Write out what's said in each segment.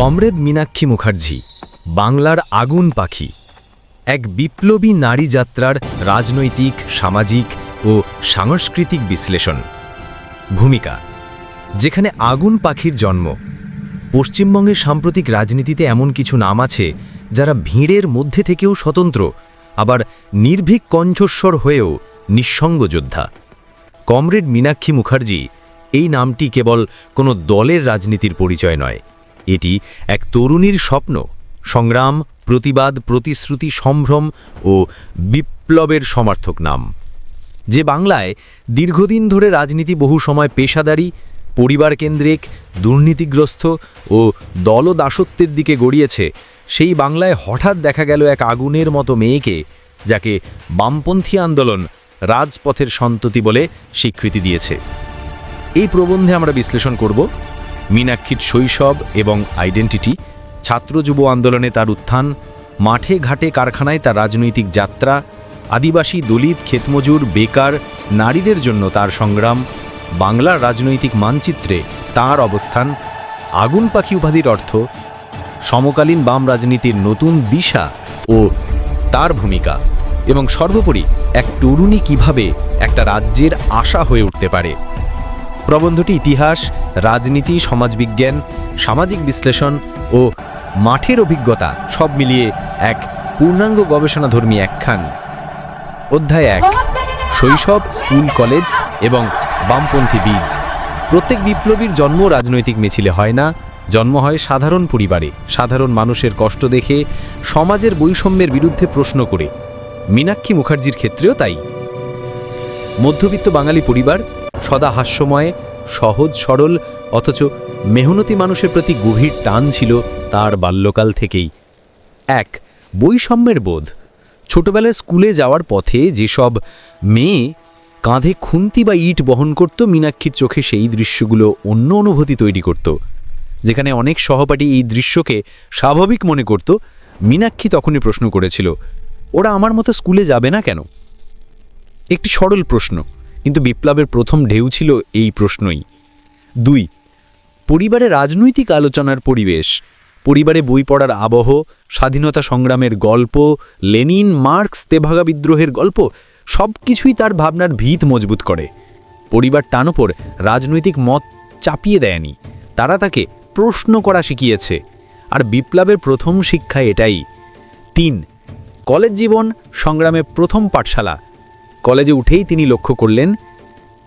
কমরেদ মীনাক্ষী মুখার্জি, বাংলার আগুন পাখি, এক বিপ্লবী নারী যাত্রার রাজনৈতিক, সামাজিক ও সাংস্কৃতিক বিশ্লেষণ। ভূমিকা, যেখানে আগুন পাখির জন্ম, পশ্চিমবঙ্গের সাম্প্রতিক রাজনীতিতে এমন কিছু নাম আছে যারা ভিড়ের মধ্যে থেকেও স্বতন্ত্র, আবার নির্ভীক কণ্ঠস্বর হয়েও নিঃসঙ্গ যোদ্ধা। কমরেড মীনাক্ষী মুখার্জি, এই নামটি কেবল কোনো দলের রাজনীতির পরিচয় নয় এটি এক তরুণীর স্বপ্ন, সংগ্রাম, প্রতিবাদ, প্রতিশ্রুতি, সম্ভ্রম ও বিপ্লবের সমার্থক নাম। যে বাংলায় দীর্ঘদিন ধরে রাজনীতি বহু সময় পেশাদারি, পরিবার কেন্দ্রিক, দুর্নীতিগ্রস্ত ও দলদাসত্বের দিকে গড়িয়েছে, সেই বাংলায় হঠাৎ দেখা গেল এক আগুনের মতো মেয়েকে, যাকে বামপন্থী আন্দোলন রাজপথের সন্ততি বলে স্বীকৃতি দিয়েছে। এই প্রবন্ধে আমরা বিশ্লেষণ করব। মীনাক্ষীর শৈশব এবং আইডেন্টিটি ছাত্র যুব আন্দোলনে তার উত্থান, মাঠে ঘাটে কারখানায় তার রাজনৈতিক যাত্রা, আদিবাসী দলিত ক্ষেতমজুর, বেকার, নারীদের জন্য তার সংগ্রাম, বাংলার রাজনৈতিক মানচিত্রে তার অবস্থান, আগুন পাখি উপাধির অর্থ, সমকালীন বাম রাজনীতির নতুন দিশা ও তার ভূমিকা এবং সর্বোপরি এক তরুণী কীভাবে একটা রাজ্যের আশা হয়ে উঠতে পারে। প্রবন্ধটি ইতিহাস, রাজনীতি, সমাজবিজ্ঞান, সামাজিক বিশ্লেষণ ও মাঠের অভিজ্ঞতা সব মিলিয়ে এক পূর্ণাঙ্গ গবেষণাধর্মী একখান। অধ্যায় এক, শৈশব, স্কুল, কলেজ এবং বামপন্থী বীজ। প্রত্যেক বিপ্লবীর জন্ম রাজনৈতিক মিছিলে হয় না, জন্ম হয় সাধারণ পরিবারে। সাধারণ মানুষের কষ্ট দেখে সমাজের বৈষম্যের বিরুদ্ধে প্রশ্ন করে। মীনাক্ষী মুখার্জির ক্ষেত্রেও তাই। মধ্যবিত্ত বাঙালি পরিবার সদা হাস্যময়, সহজ সরল, অথচ মেহনতি মানুষের প্রতি গভীর টান ছিল তার বাল্যকাল থেকেই। এক, বৈষম্যের বোধ। ছোটবেলায় স্কুলে যাওয়ার পথে যেসব মেয়ে কাঁধে খুন্তি বা ইট বহন করত, মীনাক্ষীর চোখে সেই দৃশ্যগুলো অন্য অনুভূতি তৈরি করত। যেখানে অনেক সহপাঠী এই দৃশ্যকে স্বাভাবিক মনে করত। মীনাক্ষী তখনই প্রশ্ন করেছিল, ওরা আমার মতো স্কুলে যাবে না কেন? একটি সরল প্রশ্ন। কিন্তু বিপ্লবের প্রথম ঢেউ ছিল এই প্রশ্নই। দুই, পরিবারে রাজনৈতিক আলোচনার পরিবেশ। পরিবারে বই পড়ার আবহ, স্বাধীনতা সংগ্রামের গল্প, লেনিন, মার্কস, তেভাগা বিদ্রোহের গল্প সব কিছুই তার ভাবনার ভিত মজবুত করে। পরিবার টান ওপর রাজনৈতিক মত চাপিয়ে দেয়নি। তারা তাকে প্রশ্ন করা শিখিয়েছে। আর বিপ্লবের প্রথম শিক্ষা এটাই। তিন, কলেজ জীবন সংগ্রামে প্রথম পাঠশালা। কলেজে উঠেই তিনি লক্ষ্য করলেন,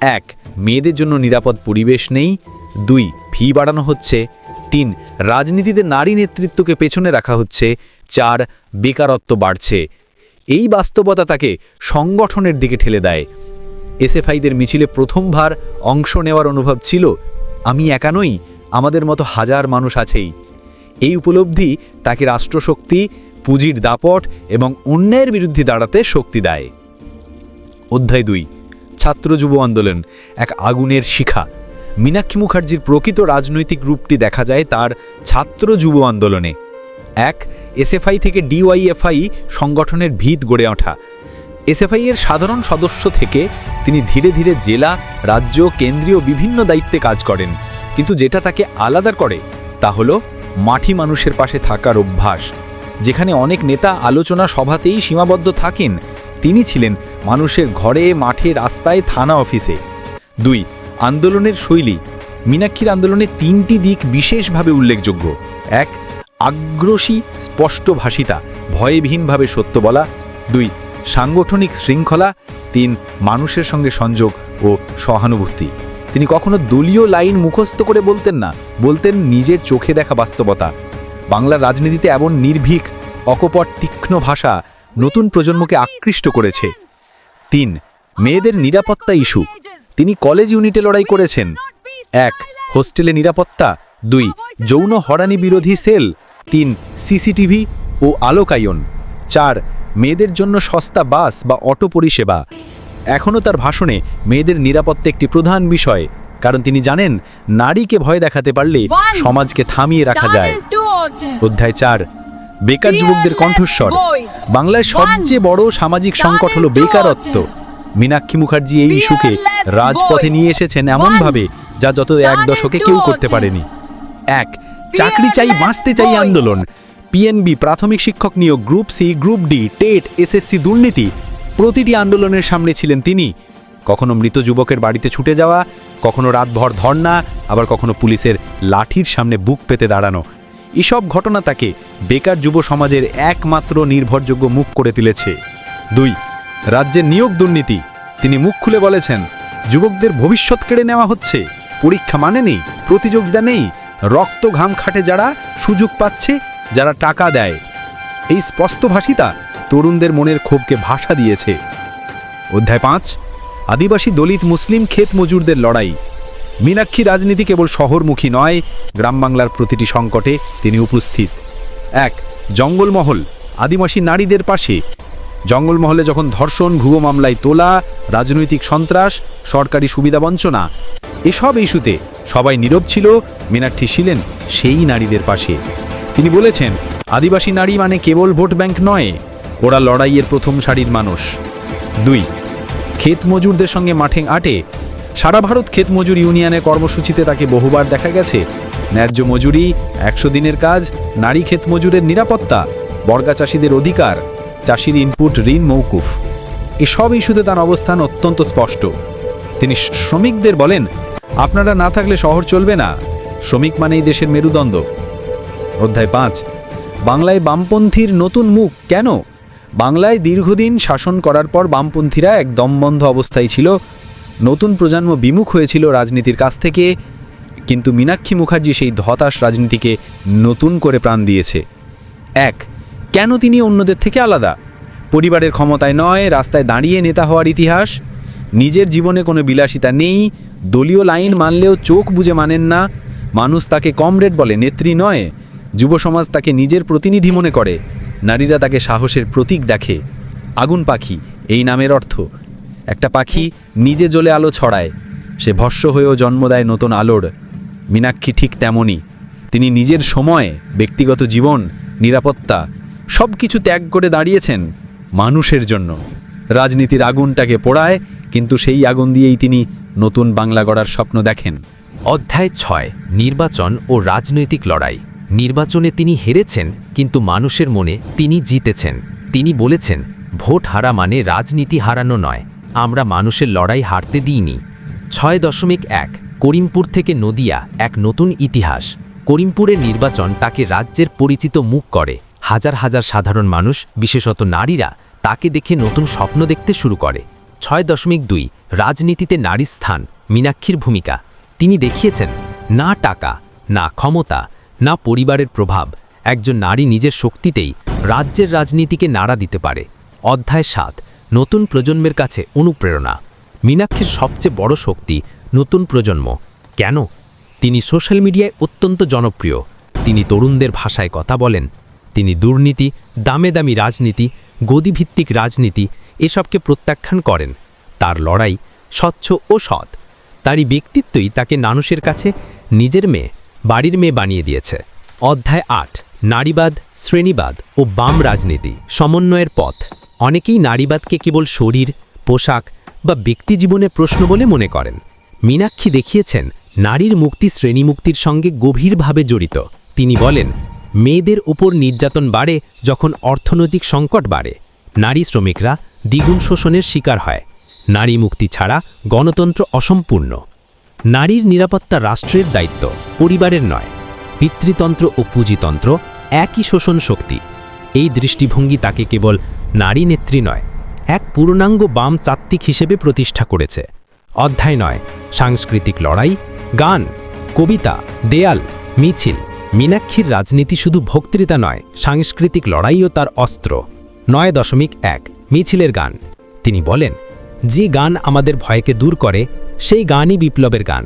এক, মেয়েদের জন্য নিরাপদ পরিবেশ নেই, দুই, ফি বাড়ানো হচ্ছে, তিন, রাজনীতিতে নারী নেতৃত্বকে পেছনে রাখা হচ্ছে, চার, বেকারত্ব বাড়ছে। এই বাস্তবতা তাকে সংগঠনের দিকে ঠেলে দেয়। এসএফআইদের মিছিলে প্রথমবার অংশ নেওয়ার অনুভব ছিল, আমি একা নই, আমাদের মতো হাজার মানুষ আছেই। এই উপলব্ধি তাকে রাষ্ট্রশক্তি, পুঁজির দাপট এবং অন্যায়ের বিরুদ্ধে দাঁড়াতে শক্তি দেয়। অধ্যায় দুই, ছাত্র যুব আন্দোলন, এক আগুনের শিখা। মীনাক্ষী মুখার্জির প্রকৃত রাজনৈতিক রূপটি দেখা যায় তার ছাত্র যুব আন্দোলনে। এক, এসএফআই থেকে ডিওয়াইএফআই সংগঠনের ভিত গড়ে ওঠা। এসএফআই এর সাধারণ সদস্য থেকে তিনি ধীরে ধীরে জেলা, রাজ্য, কেন্দ্রীয় বিভিন্ন দায়িত্বে কাজ করেন। কিন্তু যেটা তাকে আলাদা করে, তা হলো মাটি মানুষের পাশে থাকার অভ্যাস। যেখানে অনেক নেতা আলোচনা সভাতেই সীমাবদ্ধ থাকেন, তিনি ছিলেন মানুষের ঘরে, মাঠে, রাস্তায়, থানা অফিসে। দুই, আন্দোলনের শৈলী। মীনাক্ষীর আন্দোলনে তিনটি দিক বিশেষভাবে উল্লেখযোগ্য। এক, আগ্রসী স্পষ্টভাষিতা ভয়বিহীনভাবে সত্য বলা। দুই, সাংগঠনিক শৃঙ্খলা। তিন, মানুষের সঙ্গে সংযোগ ও সহানুভূতি। তিনি কখনো দলীয় লাইন মুখস্থ করে বলতেন না, বলতেন নিজের চোখে দেখা বাস্তবতা। বাংলার রাজনীতিতে এমন নির্ভীক, অকপট, তীক্ষ্ণ ভাষা নতুন প্রজন্মকে আকৃষ্ট করেছে। তিন মেয়েদের নিরাপত্তা ইস্যু। তিনি কলেজ ইউনিটে লড়াই করেছেন। এক হোস্টেলে নিরাপত্তা। দুই যৌন হরানি বিরোধী সেল। তিন সিসিটিভি ও আলোকায়ন। চার মেয়েদের জন্য সস্তা বাস বা অটো পরিষেবা। এখনও তার ভাষণে মেয়েদের নিরাপত্তা একটি প্রধান বিষয় কারণ তিনি জানেন নারীকে ভয় দেখাতে পারলে সমাজকে থামিয়ে রাখা যায়। অধ্যায় চার বেকার যুবকদের কণ্ঠস্বর। বাংলায় সবচেয়ে বড় সামাজিক সংকট হলো বেকারত্ব। মীনাক্ষী মুখার্জি এই ইস্যুকে রাজপথে নিয়ে এসেছেন এমনভাবে যা যত এক দশকে কেউ করতে পারেনি। এক চাকরি চাই বাঁচতে চাই আন্দোলন। পিএনবি প্রাথমিক শিক্ষক নিয়োগ group C group D TET SSC দুর্নীতি। প্রতিটি আন্দোলনের সামনে ছিলেন তিনি। কখনো মৃত যুবকের বাড়িতে ছুটে যাওয়া কখনো রাতভর ধর্না আবার কখনো পুলিশের লাঠির সামনে বুক পেতে দাঁড়ানো। এসব ঘটনা তাকে বেকার যুব সমাজের একমাত্র নির্ভরযোগ্য মুখ করে তুলেছে। দুই রাজ্যের নিয়োগ দুর্নীতি। তিনি মুখ খুলে বলেছেন, যুবকদের ভবিষ্যৎ কেড়ে নেওয়া হচ্ছে। পরীক্ষা মানে নেই, প্রতিযোগিতা নেই। রক্ত ঘাম খাটে যারা সুযোগ পাচ্ছে, যারা টাকা দেয়। এই স্পষ্টভাষিতা তরুণদের মনের ক্ষোভকে ভাষা দিয়েছে। অধ্যায় পাঁচ, আদিবাসী দলিত মুসলিম ক্ষেত মজুরদের লড়াই। মীনাক্ষী রাজনীতি কেবল শহরমুখী নয়, গ্রাম বাংলার প্রতিটি সংকটে তিনি উপস্থিত। এক, জঙ্গলমহল। আদিবাসী নারীদের পাশে। জঙ্গলমহলে যখন ধর্ষণ, ভুয়ো মামলায় তোলা, রাজনৈতিক সন্ত্রাস, সরকারি সুবিধা বঞ্চনা, এসব ইস্যুতে সবাই নীরব ছিল, মীনাক্ষী ছিলেন সেই নারীদের পাশে। তিনি বলেছেন, আদিবাসী নারী মানে কেবল ভোট ব্যাংক নয়, ওরা লড়াইয়ের প্রথম সারির মানুষ। দুই ক্ষেত মজুরদের সঙ্গে মাঠে আটে সারা ভারত ক্ষেত মজুর ইউনিয়নের কর্মসূচিতে তাকে বহুবার দেখা গেছে। ন্যায্য মজুরি, একশো দিনের কাজ, নারী ক্ষেত মজুরের নিরাপত্তা, বর্গা চাষিদের অধিকার, চাষির ইনপুট ঋণ, মৌকুফ। এসব ইস্যুতে তার অবস্থান অত্যন্ত স্পষ্ট। তিনি শ্রমিকদের বলেন, আপনারা না থাকলে শহর চলবে না। শ্রমিক মানেই দেশের মেরুদণ্ড। অধ্যায় পাঁচ, বাংলায় বামপন্থীর নতুন মুখ কেন? বাংলায় দীর্ঘদিন শাসন করার পর বামপন্থীরা এক দমবন্ধ অবস্থায় ছিল। নতুন প্রজন্ম বিমুখ হয়েছিল রাজনীতির কাছ থেকে, কিন্তু মীনাক্ষী মুখার্জি সেই ধতাশ রাজনীতিকে নতুন করে প্রাণ দিয়েছে। এক, কেন তিনি অন্যদের থেকে আলাদা? পরিবারের ক্ষমতায় নয়, রাস্তায় দাঁড়িয়ে নেতা হওয়ার ইতিহাস? নিজের জীবনে কোনো বিলাসিতা নেই, দলীয় লাইন মানলেও চোখ বুঝে মানেন না, মানুষ তাকে কমরেড বলে, নেত্রী নয় যুব সমাজ তাকে নিজের প্রতিনিধি মনে করে, নারীরা তাকে সাহসের প্রতীক দেখে। আগুন পাখি, এই নামের অর্থ একটা পাখি নিজে জ্বলে আলো ছড়ায়। সে ভস্য হয়েও জন্ম দেয় নতুন আলোর। মীনাক্ষী ঠিক তেমনই। তিনি নিজের সময়, ব্যক্তিগত জীবন, নিরাপত্তা সব কিছু ত্যাগ করে দাঁড়িয়েছেন মানুষের জন্য। রাজনীতির আগুনটাকে পোড়ায়, কিন্তু সেই আগুন দিয়েই তিনি নতুন বাংলা গড়ার স্বপ্ন দেখেন। অধ্যায় ছয়, নির্বাচন ও রাজনৈতিক লড়াই। নির্বাচনে তিনি হেরেছেন, কিন্তু মানুষের মনে তিনি জিতেছেন। তিনি বলেছেন, ভোট হারা মানে রাজনীতি হারানো নয়। আমরা মানুষের লড়াই হারতে দিইনি। ছয় দশমিক এক, করিমপুর থেকে নদিয়া, এক নতুন ইতিহাস। করিমপুরের নির্বাচন তাকে রাজ্যের পরিচিত মুখ করে। হাজার হাজার সাধারণ মানুষ, বিশেষত নারীরা, তাকে দেখে নতুন স্বপ্ন দেখতে শুরু করে। ছয় দশমিক দুই, রাজনীতিতে নারীর স্থান, মীনাক্ষীর ভূমিকা। তিনি দেখিয়েছেন, না টাকা, না ক্ষমতা, না পরিবারের প্রভাব, একজন নারী নিজের শক্তিতেই রাজ্যের রাজনীতিকে নাড়া দিতে পারে। অধ্যায় সাত নতুন প্রজন্মের কাছে অনুপ্রেরণা। মীনাক্ষীর সবচেয়ে বড় শক্তি নতুন প্রজন্ম। কেন? তিনি সোশ্যাল মিডিয়ায় অত্যন্ত জনপ্রিয়। তিনি তরুণদের ভাষায় কথা বলেন। তিনি দুর্নীতি, দামে দামি রাজনীতি, গদিভিত্তিক রাজনীতি এসবকে প্রত্যাখ্যান করেন। তার লড়াই স্বচ্ছ ও সৎ। তারই ব্যক্তিত্বই তাকে মানুষের কাছে নিজের মেয়ে, বাড়ির মেয়ে বানিয়ে দিয়েছে। অধ্যায় আট, নারীবাদ, শ্রেণীবাদ ও বাম রাজনীতি, সমন্বয়ের পথ। অনেকেই নারীবাদকে কেবল শরীর, পোশাক বা ব্যক্তিজীবনের প্রশ্ন বলে মনে করেন। মীনাক্ষী দেখিয়েছেন, নারীর মুক্তি শ্রেণীমুক্তির সঙ্গে গভীরভাবে জড়িত। তিনি বলেন, মেয়েদের উপর নির্যাতন বাড়ে যখন অর্থনৈতিক সংকট বাড়ে। নারী শ্রমিকরা দ্বিগুণ শোষণের শিকার হয়। নারী মুক্তি ছাড়া গণতন্ত্র অসম্পূর্ণ। নারীর নিরাপত্তা রাষ্ট্রের দায়িত্ব, পরিবারের নয়। পিতৃতন্ত্র ও পুঁজিতন্ত্র একই শোষণ শক্তি। এই দৃষ্টিভঙ্গি তাকে কেবল নারী নেত্রী নয়, এক পূর্ণাঙ্গ বাম চাত্ত্বিক হিসেবে প্রতিষ্ঠা করেছে। অধ্যায় নয়, সাংস্কৃতিক লড়াই, গান, কবিতা, দেয়াল, মিছিল, মীনাক্ষীর রাজনীতি শুধু ভক্তৃতা নয়, সাংস্কৃতিক লড়াইও তার অস্ত্র। নয় দশমিক এক, মিছিলের গান। তিনি বলেন, যে গান আমাদের ভয়কে দূর করে, সেই গানই বিপ্লবের গান।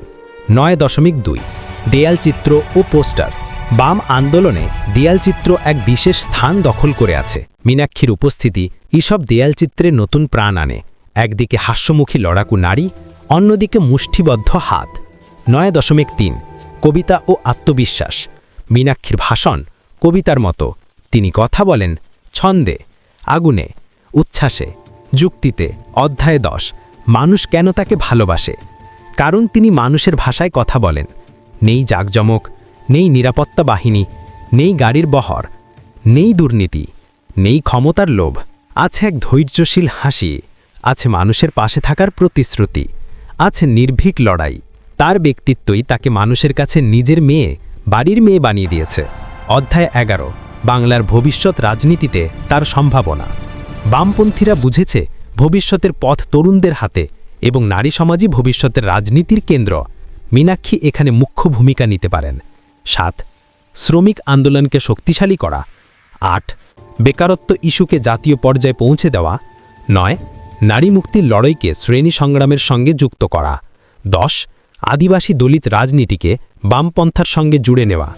নয় দশমিক দুই, দেয়াল চিত্র ও পোস্টার। বাম আন্দোলনে দেয়ালচিত্র এক বিশেষ স্থান দখল করে আছে। মীনাক্ষীর উপস্থিতি এসব দেয়ালচিত্রে নতুন প্রাণ আনে। একদিকে হাস্যমুখী লড়াকু নারী, অন্যদিকে মুষ্টিবদ্ধ হাত। নয় দশমিক তিন, কবিতা ও আত্মবিশ্বাস। মীনাক্ষীর ভাষণ কবিতার মতো। তিনি কথা বলেন ছন্দে, আগুনে, উচ্ছ্বাসে, যুক্তিতে, অধ্যায় দশ, মানুষ কেন তাকে ভালোবাসে? কারণ তিনি মানুষের ভাষায় কথা বলেন। নেই জাকজমক নেই নিরাপত্তা বাহিনী, নেই গাড়ির বহর, নেই দুর্নীতি, নেই ক্ষমতার লোভ, আছে এক ধৈর্যশীল হাসি, আছে মানুষের পাশে থাকার প্রতিশ্রুতি, আছে নির্ভীক লড়াই। তার ব্যক্তিত্বই তাকে মানুষের কাছে নিজের মেয়ে, বাড়ির মেয়ে বানিয়ে দিয়েছে। অধ্যায় এগারো, বাংলার ভবিষ্যৎ রাজনীতিতে তার সম্ভাবনা। বামপন্থীরা বুঝেছে, ভবিষ্যতের পথ তরুণদের হাতে এবং নারী সমাজই ভবিষ্যতের রাজনীতির কেন্দ্র। মীনাক্ষী এখানে মুখ্য ভূমিকা নিতে পারেন। সাত, শ্রমিক আন্দোলনকে শক্তিশালী করা। আট, বেকারত্ব ইস্যুকে জাতীয় পর্যায়ে পৌঁছে দেওয়া। নয়, নারী মুক্তির লড়াইকে শ্রেণি সংগ্রামের সঙ্গে যুক্ত করা। দশ, আদিবাসী দলিত রাজনীতিকে বামপন্থার সঙ্গে জুড়ে নেওয়া।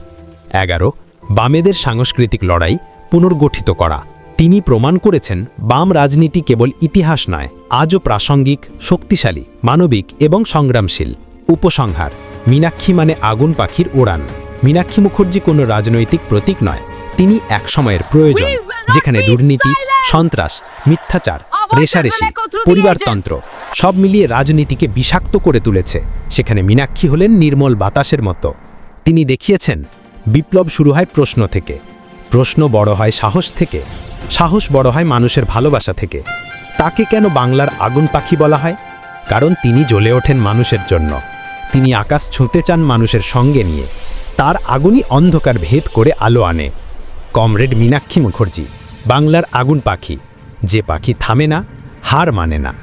এগারো, বামেদের সাংস্কৃতিক লড়াই পুনর্গঠিত করা। তিনি প্রমাণ করেছেন, বাম রাজনীতি কেবল ইতিহাস নয়, আজও প্রাসঙ্গিক, শক্তিশালী, মানবিক এবং সংগ্রামশীল। উপসংহার, মীনাক্ষী মানে আগুন পাখির উড়ান মীনাক্ষী মুখার্জি কোনো রাজনৈতিক প্রতীক নয়। তিনি এক সময়ের প্রয়োজন যেখানে দুর্নীতি সন্ত্রাস মিথ্যাচার রেশারেশি পরিবারতন্ত্র সব মিলিয়ে রাজনীতিকে বিষাক্ত করে তুলেছে। সেখানে মীনাক্ষী হলেন নির্মল বাতাসের মতো। তিনি দেখিয়েছেন বিপ্লব শুরু হয় প্রশ্ন থেকে। প্রশ্ন বড় হয় সাহস থেকে। সাহস বড় হয় মানুষের ভালোবাসা থেকে। তাকে কেন বাংলার আগুন পাখি বলা হয়? কারণ তিনি জ্বলে ওঠেন মানুষের জন্য। তিনি আকাশ ছুঁতে চান মানুষের সঙ্গে নিয়ে। তার আগুনই অন্ধকার ভেদ করে আলো আনে। কমরেড মীনাক্ষী মুখর্জি, বাংলার আগুন পাখি। যে পাখি থামে না, হার মানে না।